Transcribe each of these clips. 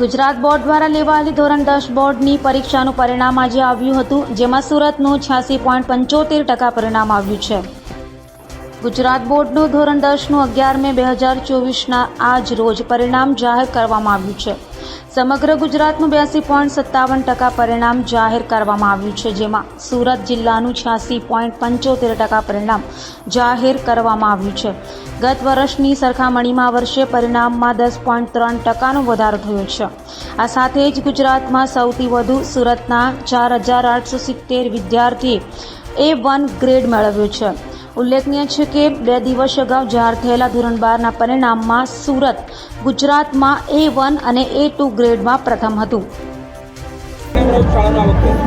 Gujarat board દ્વારા લેવાયેલી ધોરણ દસ બોર્ડની પરીક્ષાનું પરિણામ આજે આવ્યું હતું, જેમાં સુરતનું છ્યાસી પોઈન્ટ પંચોતેર ટકા પરિણામ આવ્યું છે. ગુજરાત બોર્ડનું ધોરણ દસનું અગિયાર મે બે હજાર ચોવીસના આજ રોજ પરિણામ જાહેર કરવામાં આવ્યું છે. સમગ્ર ગુજરાતનું બ્યાસી પોઈન્ટ સત્તાવન ટકા પરિણામ જાહેર કરવામાં આવ્યું છે, જેમાં સુરત જિલ્લાનું છ્યાસી પોઈન્ટ પંચોતેર ટકા પરિણામ જાહેર કરવામાં આવ્યું છે. ગત વર્ષની સરખામણીમાં વર્ષે પરિણામમાં દસ પોઈન્ટ ત્રણ ટકાનો વધારો થયો છે. આ સાથે જ ગુજરાતમાં સૌથી વધુ સુરતના ચાર હજાર આઠસો સિત્તેર વિદ્યાર્થીએ એ વન ગ્રેડ મેળવ્યો છે. ઉલ્લેખનીય છે કે બે દિવસ અગાઉ જાહેર થયેલા ધોરણ બારના પરિણામમાં સુરત, ગુજરાતમાં એ વન અને એ ટુ ગ્રેડમાં પ્રથમ હતું.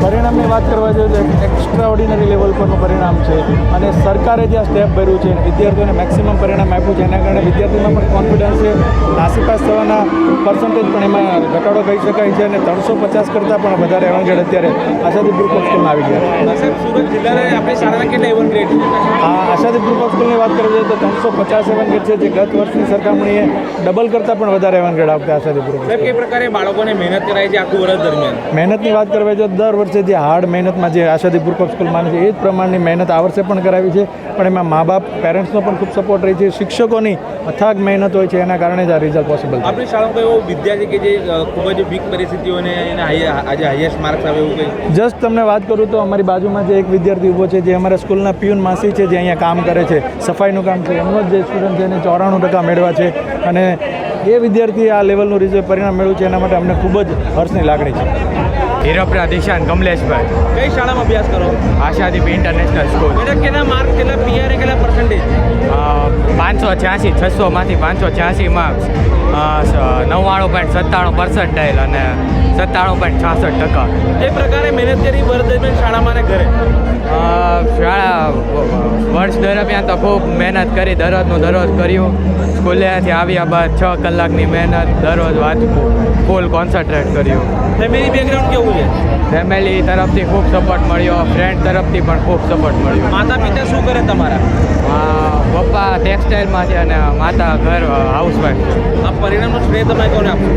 પરિણામની વાત કરવા જોઈએ તો એક એક્સ્ટ્રા ઓર્ડિનરી લેવલ પરનું પરિણામ છે. અને સરકારે જે આ સ્ટેપ ભર્યું છે વિદ્યાર્થીઓને મેક્સિમમ પરિણામ આપ્યું છે. એના કારણે વિદ્યાર્થીઓમાં પણ કોન્ફિડન્સ છે. નાસીપાસ થવાના પર્સન્ટેજ પણ એમાં ઘટાડો કહી શકાય છે અને ત્રણસો પચાસ કરતાં પણ વધારે એવંગેડ અત્યારે આશાદી ગ્રુપ ઓફ સ્કૂલમાં આવી ગયા સુરત જિલ્લાના આપણી શાળાના કેટલા એવન ગ્રેડ આ આશાદી ગ્રુપ ઓફ સ્કૂલની વાત કરવી જોઈએ તો ત્રણસો પચાસ એવંગેડ છે જે ગત વર્ષની સરખામણીએ ડબલ કરતાં પણ વધારે એવંગેડ આવતા આશાદી ગ્રુપ કઈ પ્રકારે બાળકોને મહેનત કરાય છે આખું વર્ષ દરમિયાન? મહેનતની વાત કરવા જો દર વર્ષે જે હાર્ડ મહેનતમાં જે આશાદી પૂર્વક સ્કૂલ માને છે એ જ પ્રમાણની મહેનત આ વર્ષે પણ કરાવી છે. પણ એમાં મા બાપ પેરેન્ટ્સનો પણ ખૂબ સપોર્ટ રહે છે. શિક્ષકોની અથાગ મહેનત હોય છે એના કારણે જ આ રિઝલ્ટ પોસિબલ આપણી શાળામાં એવો વિદ્યાર્થી કે જે ખૂબ જ વીક પરિસ્થિતિઓને એને હાઈ- આજે હાઈએસ્ટ માર્ક્સ આવે એવું કંઈ? જસ્ટ તમને વાત કરું તો અમારી બાજુમાં જે એક વિદ્યાર્થી ઊભો છે જે અમારા સ્કૂલના પ્યુન માસી છે જે અહીંયા કામ કરે છે સફાઈનું કામ છે એમનો જ જે સ્ટુડન્ટ છે એને ચોરાણું ટકા મેળવા છે. અને એ વિદ્યાર્થીએ આ લેવલનું રિઝલ્ટ પરિણામ મેળવ્યું છે એના માટે અમને ખૂબ જ હર્ષની લાગણી છે. હીરોપરા દિશાન કમલેશભાઈ. કઈ શાળામાં અભ્યાસ કરો? આશાદીપ ઇન્ટરનેશનલ સ્કૂલ બેટા કેટલા માર્ક કેટલા પીઆર કેટલા પર્સન્ટેજ પાંચસો છ્યાસી છસોમાંથી પાંચસો છ્યાસી માર્ક્સ નવ્વાણું પોઈન્ટ સત્તાણું પર્સન્ટાઇલ અને સત્તાણું પોઈન્ટ છાસઠ ટકા. એ પ્રકારે મહેનત કરી વર્ષ દરમિયાન શાળામાં ને ઘરે? શાળા વર્ષ દરમિયાન તો ખૂબ મહેનત કરી દરરોજનું દરરોજ કર્યું. સ્કૂલેથી આવ્યા બાદ છ કલાકની મહેનત દરરોજ વાંચવું ફૂલ કોન્સન્ટ્રેટ કર્યું. ફેમિલી બેકગ્રાઉન્ડ કેવું છે? ફેમિલી તરફથી ખૂબ સપોર્ટ મળ્યો ફ્રેન્ડ તરફથી પણ ખૂબ સપોર્ટ મળ્યો. માતા પિતા શું કરે તમારા? પપ્પા ટેક્સટાઇલમાં છે અને માતા ઘર હાઉસવાઈફ છે. આ પરિણામનું શ્રેય તમે કોને આપશો?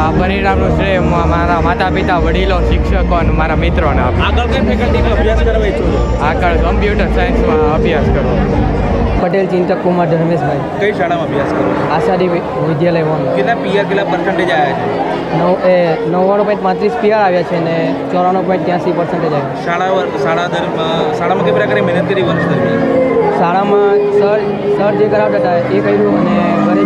આ પરિણામનું શ્રેય મારા માતા પિતા વડીલો શિક્ષકો અને મારા મિત્રોને આપો. આગળ કઈ ફેકલ્ટીમાં અભ્યાસ કરવા ઈચ્છો છો? આગળ કમ્પ્યુટર સાયન્સમાં અભ્યાસ કરવો. પટેલ ચિંતક કુમાર ધર્મેશભાઈ. કઈ શાળામાં અભ્યાસ કરો આશાદી વિદ્યાલય વન કેટલા પીઆર કેટલા પર્સન્ટેજ આવ્યા છે? નવ એ નવ્વાણું પોઈન્ટ પાંત્રીસ પીઆર આવ્યા છે અને ચોરાણું પોઈન્ટ ત્યાંસી પર્સન્ટેજ આવ્યા શાળા શાળા દરમિયાન શાળામાં કઈ પ્રકારે મહેનત કરી વર્ષ દરમિયાન? શાળામાં સર સર જે કરાવતા હતા એ કર્યું અને ઘરે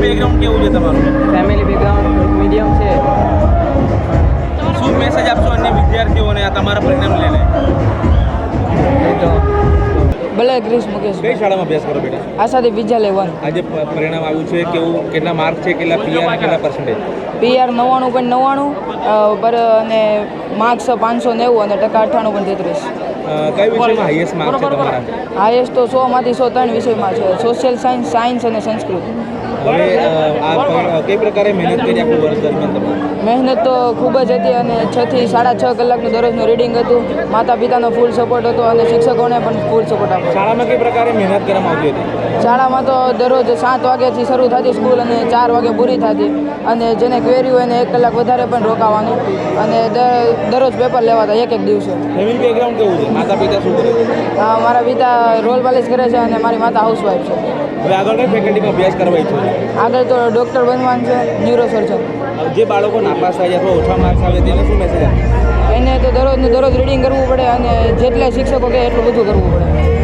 બેકગ્રાઉન્ડ કેવું છે તમારું? ફેમિલી ક્રિશ મુકેશ કઈ શાળામાં અભ્યાસ કરો બેટા? આશાદી વિદ્યાલય વન. આજે પરિણામ આવ્યું છે કેવું કેટલા માર્ક છે કેટલા પીઆર કેટલા પર્સન્ટેજ પીઆર નવ્વાણું પોઈન્ટ નવ્વાણું પર અને માર્ક્સ પાંચસો નેવું અને ટકા અઠ્ઠાણું પોઈન્ટ તેત્રીસ. કઈ વિષયમાં હાઈએસ્ટ માર્ક છે તમારા? હાઈએસ્ટ તો સોમાંથી સો ત્રણ વિષયમાં છે. સોશિયલ સાયન્સ સાયન્સ અને સંસ્કૃત. હવે આ કઈ પ્રકારે મહેનત કરી આખું વર્ષ દરમિયાન તમે? મહેનત તો ખૂબ જ હતી અને છ થી સાડા છ કલાકનું દરરોજનું રીડિંગ હતું. માતા પિતાનો ફૂલ સપોર્ટ હતો અને શિક્ષકોને પણ ફૂલ સપોર્ટ આપ્યો. શાળામાં કઈ પ્રકારે મહેનત કરવામાં આવતી હતી? શાળામાં તો દરરોજ સાત વાગ્યાથી શરૂ થતી સ્કૂલ અને ચાર વાગે પૂરી થતી. અને જેને ક્વેરી હોય એને એક કલાક વધારે પણ રોકાવાનું. અને દરરોજ પેપર લેવાતા એક એક દિવસે. ફેમિલી બેકગ્રાઉન્ડ કેવું છે? માતા પિતા શું કરે મારા પિતા રોલ પાલિશ કરે છે અને મારી માતા હાઉસવાઈફ છે. હવે આગળ કઈ ફેકલ્ટીમાં અભ્યાસ કરવા ઈચ્છો આગળ તો ડૉક્ટર બનવાનું છે ન્યુરો સર્જન જે બાળકો નાપાસ થાય છે અથવા ઓછા માર્ક્સ આવે તેને શું મેસેજ આપે? એને તો દરરોજનું દરરોજ રીડિંગ કરવું પડે અને જેટલા શિક્ષકો કહે એટલું બધું કરવું પડે.